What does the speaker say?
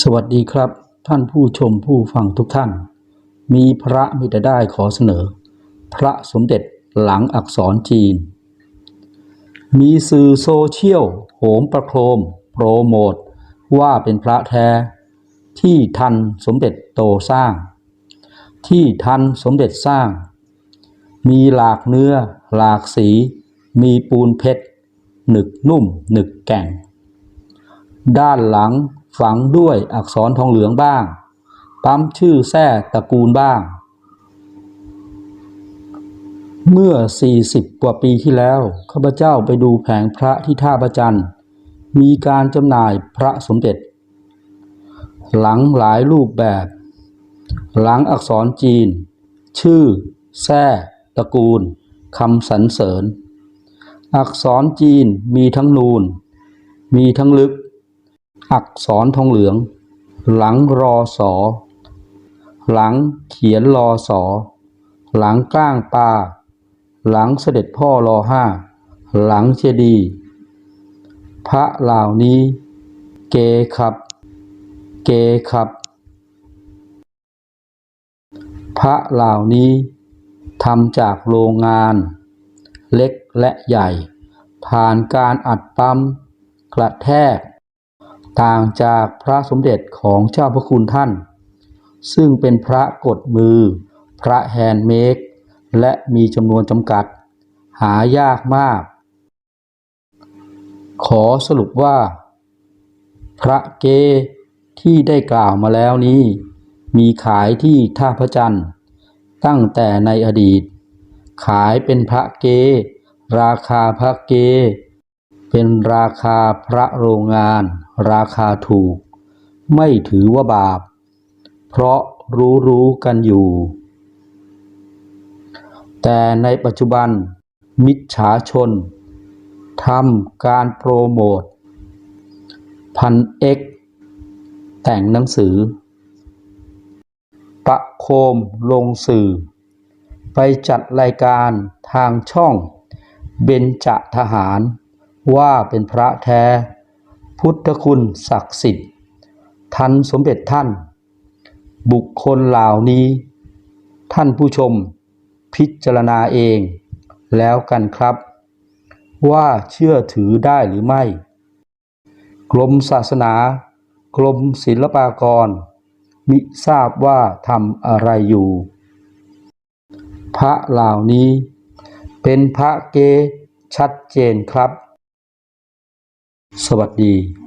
สวัสดีครับ ท่านผู้ชมผู้ฟังทุกท่าน มีพระมิตรได้ขอเสนอ พระสมเด็จหลังอักษรจีน มีสื่อโซเชียลโหมประโคม โปรโมท ว่าเป็นพระแท้ ที่ทันสมเด็จโตสร้าง ที่ทันสมเด็จสร้าง มีหลากเนื้อ หลากสี มีปูนเพชรหนึกนุ่มหนึกแก่ง ด้านหลังฝังด้วยอักษรทองเหลืองบ้าง ปั๊มชื่อแท้ตระกูลบ้าง เมื่อ 40 กว่าปีที่แล้ว ข้าพเจ้าไปดูแผงพระที่ท่าประจัน มีการจำหน่ายพระสมเด็จ หลังหลายรูปแบบ หลังอักษรจีน ชื่อแท้ตระกูลคำสรรเสริญ อักษรจีนมีทั้งนูน มีทั้งลึก อักษรทองเหลือง หลังรอสอ หลังเขียนรอสอ หลังกล้างปลาหลังเสด็จพ่อรอห้า หลังเจดีพระเหล่านี้ เกครับ เกครับ พระเหล่านี้ทำจากโรงงาน เล็กและใหญ่ ผ่านการอัดปั๊มกระแทก ต่างจากพระสมเด็จของเจ้าพระคุณท่าน ซึ่งเป็นพระกดมือ พระแฮนด์เมดและมีจำนวนจำกัด หายากมาก ขอสรุปว่า พระเกที่ได้กล่าวมาแล้วนี้ มีขายที่ท่าพระจันทร์ ตั้งแต่ในอดีต ขายเป็นพระเก ราคาพระเก เป็นราคาพระโรงงาน ราคาถูก ไม่ถือว่าบาป เพราะรู้รู้ๆกันอยู่ แต่ในปัจจุบันมิจฉาชนทำการโปรโมท พันเอ็กแต่งหนังสือ ประโคมลงสื่อ ไปจัดรายการทางช่องเบญจทหารว่าเป็นพระแท้ พุทธคุณศักดิ์สิทธิ์ทันสมเด็จท่าน บุคคลเหล่านี้ ท่านผู้ชมพิจารณาเองแล้วกันครับ ว่าเชื่อถือได้หรือไม่ กรมศาสนา กรมศิลปากร มิทราบว่าทำอะไรอยู่ พระเหล่านี้ เป็นพระเกชัดเจนครับ สวัสดี